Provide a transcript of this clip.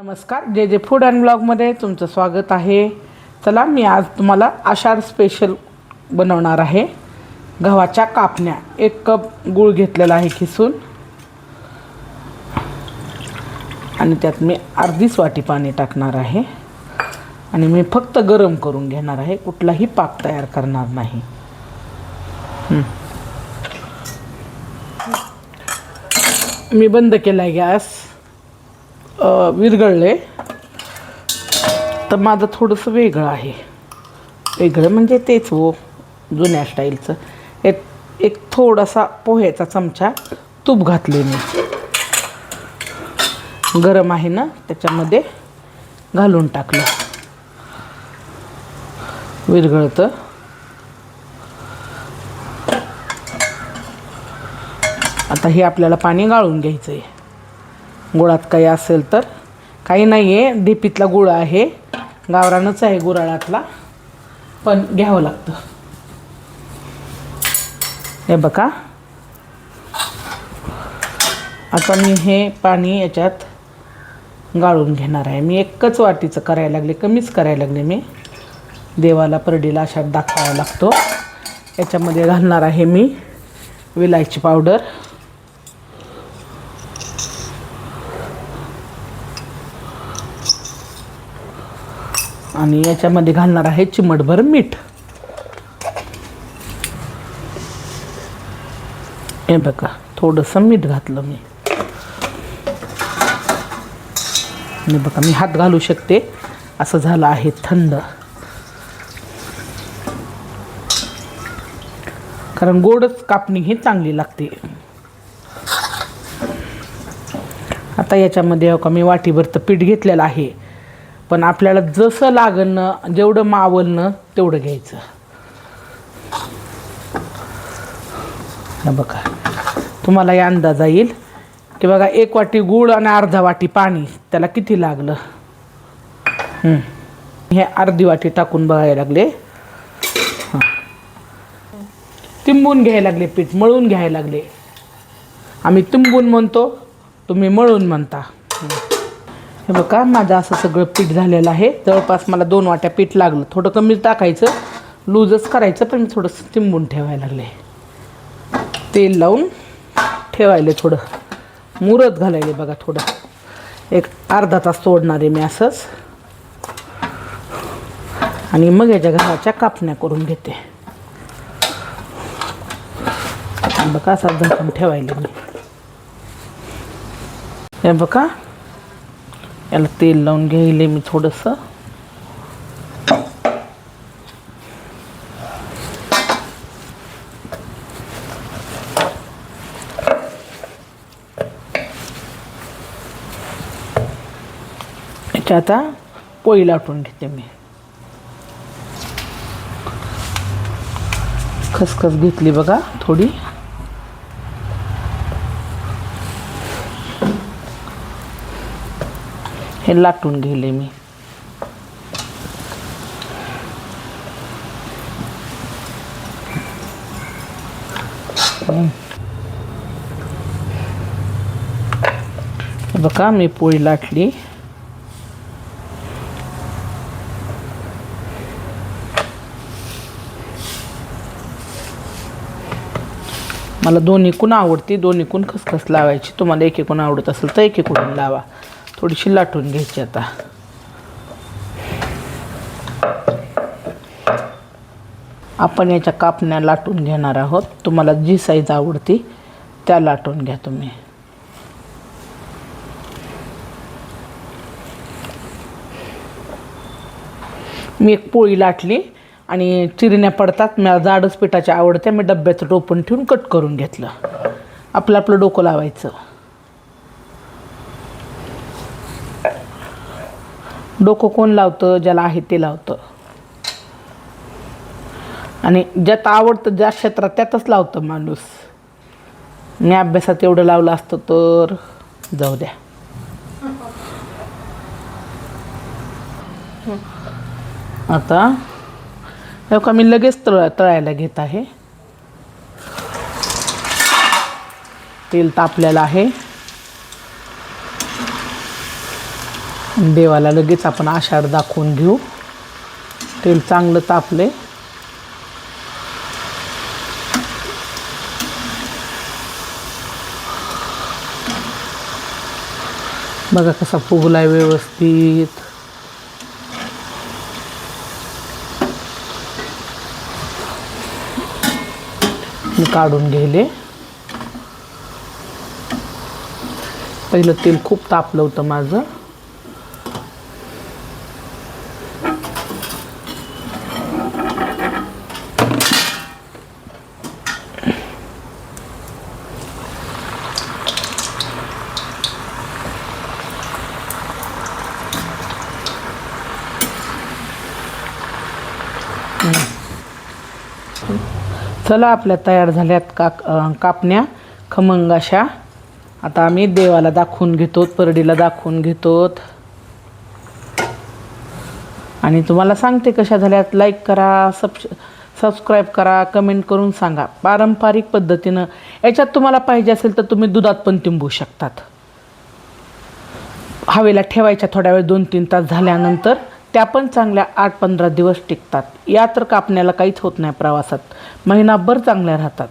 नमस्कार जे जे फूड अँड ब्लॉगमध्ये तुमचं स्वागत आहे. चला मी आज तुम्हाला आषाढ स्पेशल बनवणार आहे. गव्हाच्या कापण्या. एक कप गूळ घेतलेला आहे खिसून. आणि त्यात मी अर्धीच वाटी पाणी टाकणार आहे. आणि मी फक्त गरम करून घेणार आहे. कुठलाही पाक तयार करणार नाही. मी बंद केला आहे गॅस. विरघळले. तर माझं थोडंसं वेगळं आहे. वेगळं म्हणजे तेच हो जुन्या स्टाईलचं. एक एक थोडासा पोह्याचा चमचा तूप घातले मी. गरम आहे ना त्याच्यामध्ये घालून टाकलं. विरघळतं. आता हे आपल्याला पाणी गाळून घ्यायचं आहे गुळात काही असेल तर. काही नाही आहे ढेपीतला गुळ आहे. गावरानच आहे गुराळातला. पण घ्यावं लागतं. हे बघा. आता मी हे पाणी याच्यात गाळून घेणार आहे. मी एकच वाटीचं करायला लागले कमीच करायला लागले मी. देवाला परडीला अशात दाखवावा लागतो. याच्यामध्ये घालणार आहे मी विलायची पावडर. आणि याच्यामध्ये घालणार आहे चिमटभर मीठ. हे बघा थोडंसं मीठ घातलं मी. आणि बघा मी हात घालू शकते. असं झालं आहे थंड. कारण गोडच कापणी ही चांगली लागते. आता याच्यामध्ये हो का मी वाटीभर तर पीठ घेतलेलं आहे. पण आपल्याला जसं लागणं जेवढं मावलणं तेवढं घ्यायचं. बघा. तुम्हाला या अंदाजा येईल की बघा एक वाटी गूळ आणि अर्धा वाटी पाणी त्याला किती लागलं? हे अर्धी वाटी टाकून बघायला लागले. हां. तिंबून घ्यायला लागले पीठ मळून घ्यायला लागले. आम्ही तिंबून म्हणतो तुम्ही मळून म्हणता. हे बघा माझं असं सगळं पीठ झालेलं आहे. जवळपास मला दोन वाट्या पीठ लागलं. थोडं कमी टाकायचं. लूजच करायचं पण मी थोडंसं चिंबून ठेवायला लागले तेल लावून ठेवायले थोडं. मुरत घालायले बघा थोडं. एक अर्धा तास सोडणार आहे मी असंच. आणि मग याच्या घराच्या कापण्या करून घेते. बघा असा झाकून ठेवायला मी हे बघा याला तेल लावून घ्यायले मी थोडंसं. याच्या आता पोळी लाटून घेते मी. खसखस घेतली बघा थोडी. हे लाटून घेले मी. बघा मी पोळी लाटली. मला दोन्ही कुण आवडते दोन्ही कुण खसखस लावायची? तुम्हाला एक एकूण आवडत असेल तर एक एकूण लावा. थोडीशी लाटून घ्यायची आता. आपण याच्या कापण्या लाटून घेणार आहोत. तुम्हाला जी साईज आवडती त्या लाटून घ्या तुम्ही. मी एक पोळी लाटली आणि चिरण्या पडतात. मला जाडच पिठाच्या आवडत्या मी डब्याचं टोपण ठेवून कट करून घेतलं. आपलं आपलं डोकं लावायचं. डोकं कोण लावतं? ज्याला आहे ते लावतं. आणि ज्यात आवडतं ज्या क्षेत्रात त्यातच लावतं माणूस. मी अभ्यासात एवढं लावलं असतं तर जाऊ द्या. आता का मी लगेच तळ तळायला घेत आहे. तेल तापलेलं आहे. देवाला लगेच आपण आषाढ दाखवून घेऊ. तेल चांगलं तापले बघा कसा फुगलाय व्यवस्थित. मी काढून घेले. पहिलं तेल खूप तापलं होतं माझं. चला आपल्या तयार झाल्यात का कापण्या. खमंग अशा आता आम्ही देवाला दाखवून घेतो परडीला दाखवून घेतो आणि तुम्हाला सांगते कशा झाल्यात. लाईक करा सब सबस्क्राईब करा कमेंट करून सांगा. पारंपरिक पद्धतीनं. याच्यात तुम्हाला पाहिजे असेल तर तुम्ही दुधात पण तिंबू शकतात. हवेला ठेवायच्या थोड्या वेळ दोन तीन तास झाल्यानंतर. त्या पण चांगल्या आठ पंधरा दिवस टिकतात. या तर कापण्याला काहीच होत नाही प्रवासात. महिनाभर चांगल्या राहतात.